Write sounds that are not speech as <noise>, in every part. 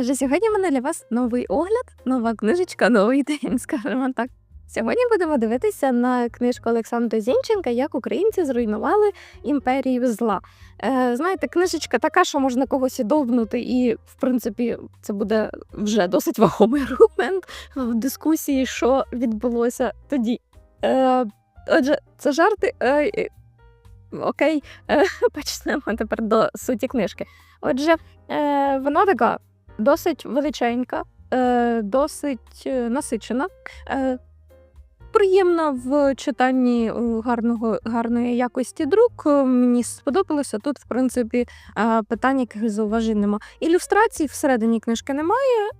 Отже, сьогодні в мене для вас новий огляд, нова книжечка, новий день, <laughs> скажімо так. Сьогодні будемо дивитися на книжку Олександра Зінченка, як українці зруйнували імперію зла. Е, знаєте, книжечка така, що можна когось довбнути, і в принципі це буде вже досить вагомий <laughs> аргумент в дискусії, що відбулося тоді. Е, отже, це жарти. Е, окей, е, <laughs> почнемо тепер до суті книжки. Отже, е, вона така досить величенька, е, досить е, насичена, е, приємна в читанні гарного, гарної якості друк. Мені сподобалося. Тут, в принципі, питань якихось зауважень нема. Ілюстрацій всередині книжки немає.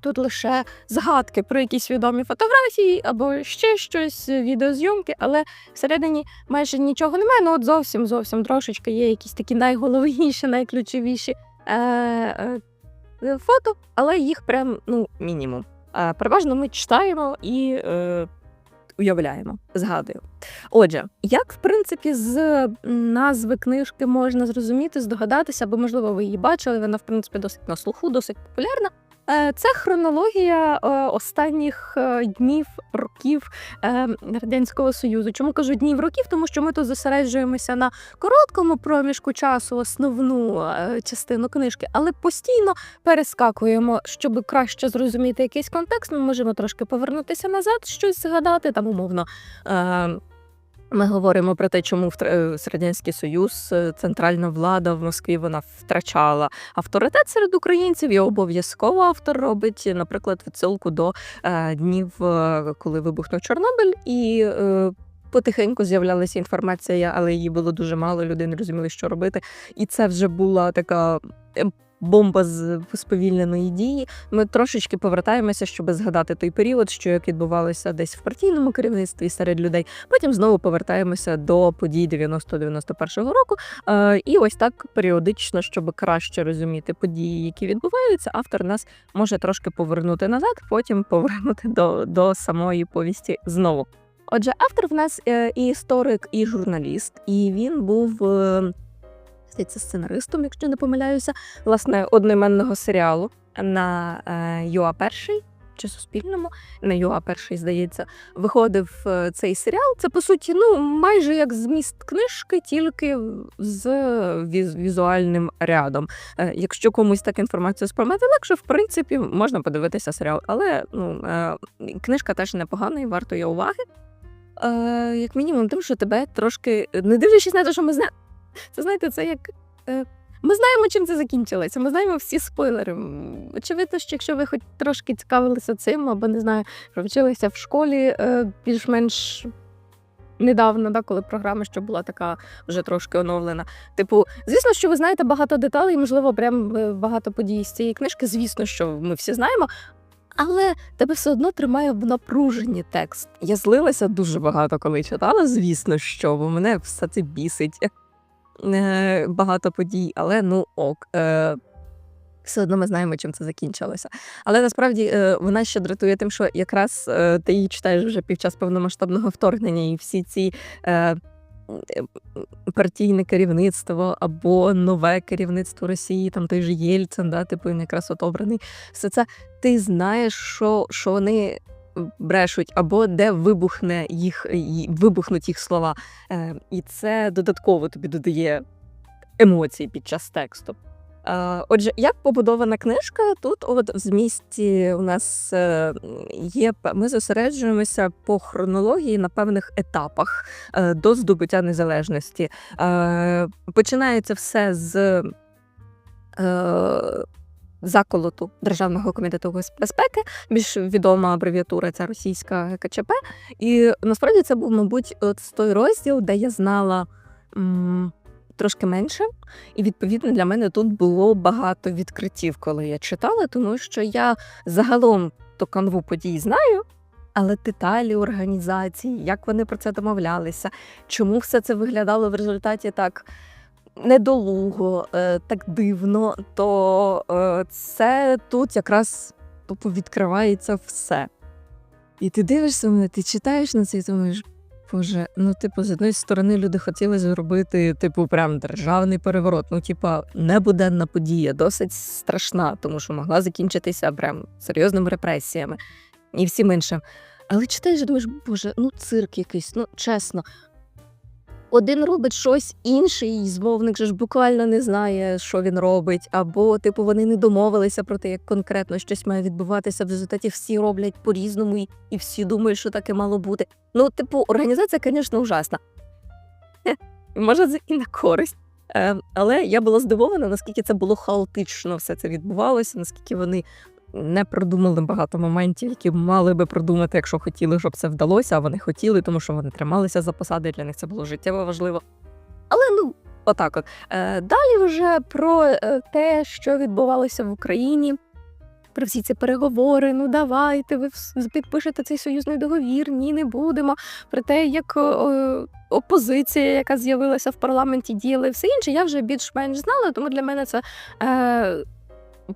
Тут лише згадки про якісь відомі фотографії або ще щось, відеозйомки, але всередині майже нічого немає. Ну от зовсім зовсім трошечки є якісь такі найголовніші, найключовіші е, е, фото, але їх прям ну, мінімум. Е, переважно ми читаємо і е, уявляємо, згадуємо. Отже, як в принципі з назви книжки можна зрозуміти, здогадатися, або можливо ви її бачили, вона в принципі досить на слуху, досить популярна. Е, Це хронологія е, останніх е, днів років радянського союзу. Чому кажу днів років? Тому що ми тут зосереджуємося на короткому проміжку часу, основну частину книжки, але постійно перескакуємо, щоб краще зрозуміти якийсь контекст. Ми можемо трошки повернутися назад, щось згадати там умовно. Ми говоримо про те, чому е, Радянський Союз, е, центральна влада в Москві вона втрачала авторитет серед українців, і обов'язково автор робить, наприклад, відсилку до е, днів, коли вибухнув Чорнобиль, і потихеньку з'являлася інформація, але її було дуже мало, люди не розуміли, що робити. І це вже була така. Е, Бомба з сповільненої дії. Ми трошечки повертаємося, щоб згадати той період, що як відбувалося десь в партійному керівництві серед людей. Потім знову повертаємося до подій 90-91 року. Е, і ось так періодично, щоб краще розуміти події, які відбуваються, автор нас може трошки повернути назад, потім повернути до, до самої повісті знову. Отже, автор в нас е, і історик, і журналіст, і він був. Здається, сценаристом, якщо не помиляюся, власне, одноіменного серіалу на е, ЮА перший чи Суспільному, на ЮА перший, здається, виходив е, цей серіал. Це по суті, ну майже як зміст книжки, тільки з візуальним рядом. Е, Якщо комусь так інформацію сприймати легше, в принципі, можна подивитися серіал. Але ну, книжка теж непогана і вартує уваги. Як мінімум, тим, що тебе трошки, не дивлячись на те, що ми знаємо. Це знаєте, це як. Е, ми знаємо, чим це закінчилося. Ми знаємо всі спойлери. Очевидно, що якщо ви хоч трошки цікавилися цим, або не знаю, провчилися в школі е, більш-менш недавно, да, коли програма ще була така вже трошки оновлена. Типу, звісно, що ви знаєте багато деталей, можливо, прям е, багато подій з цієї книжки. Звісно, що ми всі знаємо. Але тебе все одно тримає в напруженні текст. Я злилася дуже багато, коли читала, звісно, що, бо мене все це бісить. Е, багато подій, але ну ок. Е, все одно ми знаємо, чим це закінчилося. Але насправді е, вона ще дратує тим, що якраз ти її читаєш вже під час повномасштабного вторгнення, і всі ці партійне керівництво або нове керівництво Росії, там той же Єльцин, да, типу він якраз от обраний. Все це ти знаєш, що, що вони. Брешуть, або де вибухне їх вибухнуть їх слова. Е, і це додатково тобі додає емоцій під час тексту. Е, Отже, як побудована книжка, тут от в змісті у нас е, є ми зосереджуємося по хронології на певних етапах до здобуття незалежності. Починається все з заколоту Державного комітету безпеки, більш відома абревіатура це російська КЧП. І насправді це був, мабуть, от той розділ, де я знала. м, Трошки менше, і відповідно для мене тут було багато відкриттів, коли я читала, тому що я загалом то канву подій знаю, але деталі організації, як вони про це домовлялися, чому все це виглядало в результаті так недолуго, е, так дивно, то е, це тут якраз відкривається все. І ти дивишся мене, ти читаєш на це і думаєш, Боже, ну, типу, з одної сторони, люди хотіли зробити, типу, прям державний переворот. Ну, типа, небуденна подія, досить страшна, тому що могла закінчитися прям серйозними репресіями і всім іншим. Але читаєш, думаєш, боже, ну цирк якийсь, ну чесно. Один робить щось, інший змовник же ж буквально не знає, що він робить, або, типу, вони не домовилися про те, як конкретно щось має відбуватися. В результаті всі роблять по-різному, і, і всі думають, що таке мало бути. Ну, типу, організація, звісно, ужасна. Може, це і на користь. Е, але я була здивована, наскільки це було хаотично, все це відбувалося, наскільки вони не продумали багато моментів, які мали би продумати, якщо хотіли, щоб це вдалося, а вони хотіли, тому що вони трималися за посади, для них це було життєво важливо. Але ну, отак от. Е, далі вже про е, те, що відбувалося в Україні. Про всі ці переговори, ну давайте, ви підпишете цей союзний договір, ні, не будемо. Про те, як опозиція, яка з'явилася в парламенті, діяла і все інше, я вже більш-менш знала, тому для мене це е,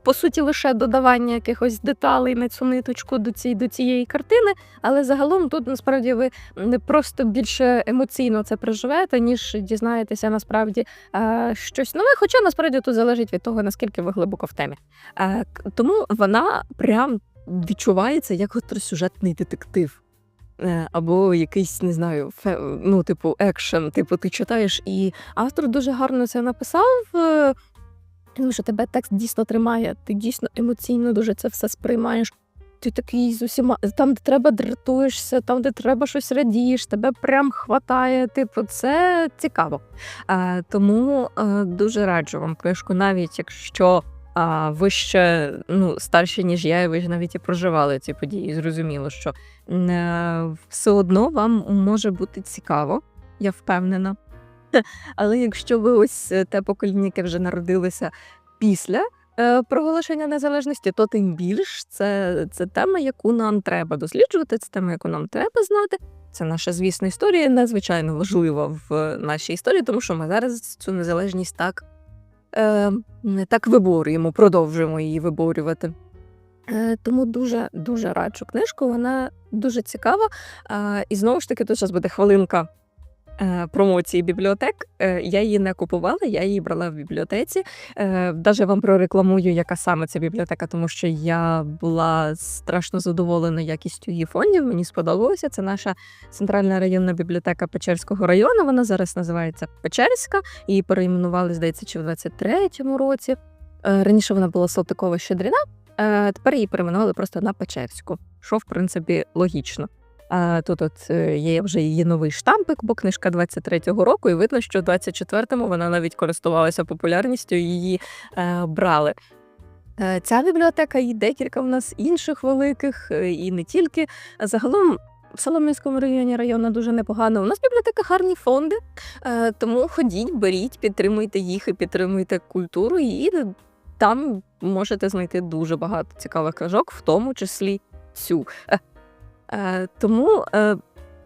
по суті лише додавання якихось деталей на цю ниточку до цієї, до цієї картини. Але загалом тут насправді ви не просто більше емоційно це проживете, ніж дізнаєтеся насправді е, щось нове. Хоча насправді тут залежить від того, наскільки ви глибоко в темі. Е, тому вона прям відчувається як сюжетний детектив. Е, Або якийсь, не знаю, фе, ну, типу, екшен. Типу, ти читаєш, і автор дуже гарно це написав. Е, Тому що тебе текст дійсно тримає, ти дійсно емоційно дуже це все сприймаєш. Ти такий з усіма там, де треба, дратуєшся, там, де треба щось радієш, тебе прям хватає. Типу, це цікаво. А, тому а, дуже раджу вам книжку, навіть якщо а, ви ще ну, старші, ніж я, і ви ж навіть і проживали ці події. Зрозуміло, що е, все одно вам може бути цікаво, я впевнена. Але якщо ви ось е, те покоління, яке вже народилося після е, проголошення незалежності, то тим більш це, це тема, яку нам треба досліджувати, це тема, яку нам треба знати. Це наша, звісно, історія надзвичайно важлива в нашій історії, тому що ми зараз цю незалежність так, е, так виборюємо, продовжуємо її виборювати. Е, Тому дуже дуже раджу книжку. Вона дуже цікава. Е, І знову ж таки, тут зараз буде хвилинка е, промоції бібліотек. Е, Я її не купувала, я її брала в бібліотеці. Е, Даже вам прорекламую, яка саме ця бібліотека, тому що я була страшно задоволена якістю її фондів. Мені сподобалося. Це наша центральна районна бібліотека Печерського району. Вона зараз називається Печерська. Її перейменували, здається, чи в 23-му році. Е, Раніше вона була Салтикова Щедрина, е, тепер її перейменували просто на Печерську, що в принципі логічно. Тут от е, є вже її новий штампик, бо книжка 23-го року, і видно, що в 24-му вона навіть користувалася популярністю, її е, брали. Е, Ця бібліотека і декілька в нас інших великих, і не тільки. Загалом в Солом'янському районі району дуже непогано. У нас в бібліотеках гарні фонди, тому ходіть, беріть, підтримуйте їх і підтримуйте культуру, і там можете знайти дуже багато цікавих книжок, в тому числі цю. Е, тому е,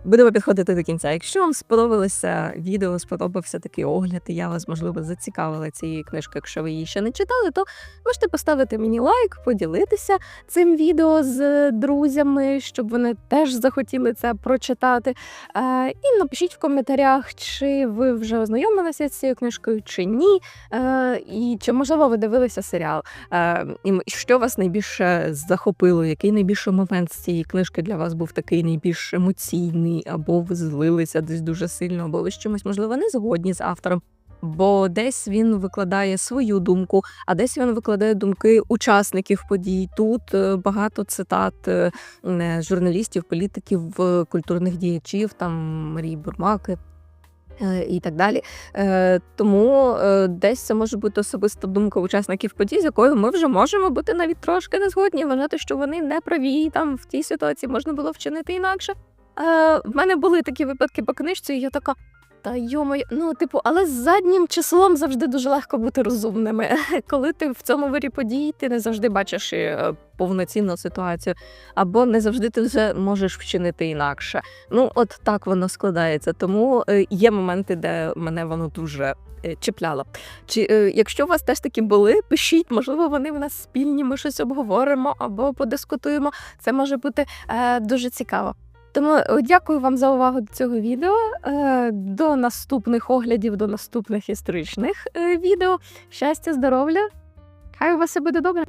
будемо підходити до кінця. Якщо вам сподобалося відео, сподобався такий огляд, і я вас, можливо, зацікавила цією книжкою, якщо ви її ще не читали, то можете поставити мені лайк, поділитися цим відео з друзями, щоб вони теж захотіли це прочитати. Е, і напишіть в коментарях, чи ви вже ознайомилися з цією книжкою, чи ні. Е, і чи можливо ви дивилися серіал. Е, і що вас найбільше захопило? Який найбільший момент з цієї книжки для вас був такий найбільш емоційний, або ви злилися десь дуже сильно, або ви з чимось, можливо, не згодні з автором? Бо десь він викладає свою думку, а десь він викладає думки учасників подій. Тут е, багато цитат е, журналістів, політиків, культурних діячів, там Марії Бурмаки е, і так далі. Тому десь це може бути особиста думка учасників подій, з якою ми вже можемо бути навіть трошки не згодні, вважати, що вони не праві, там в тій ситуації можна було вчинити інакше. Е, В мене були такі випадки по книжці, і я така. Та йомоє, ну типу, але з заднім числом завжди дуже легко бути розумними. <laughs> Коли ти в цьому вирі подій, ти не завжди бачиш е, повноцінну ситуацію, або не завжди ти вже можеш вчинити інакше. Ну, от так воно складається. Тому е, є моменти, де мене воно дуже е, чіпляло. Чи якщо у вас теж такі були, пишіть, можливо, вони в нас спільні, ми щось обговоримо або подискутуємо. Це може бути дуже цікаво. Тому е, дякую вам за увагу до цього відео. Е, До наступних оглядів, до наступних історичних е, відео. Щастя, здоров'я! Хай у вас все буде добре!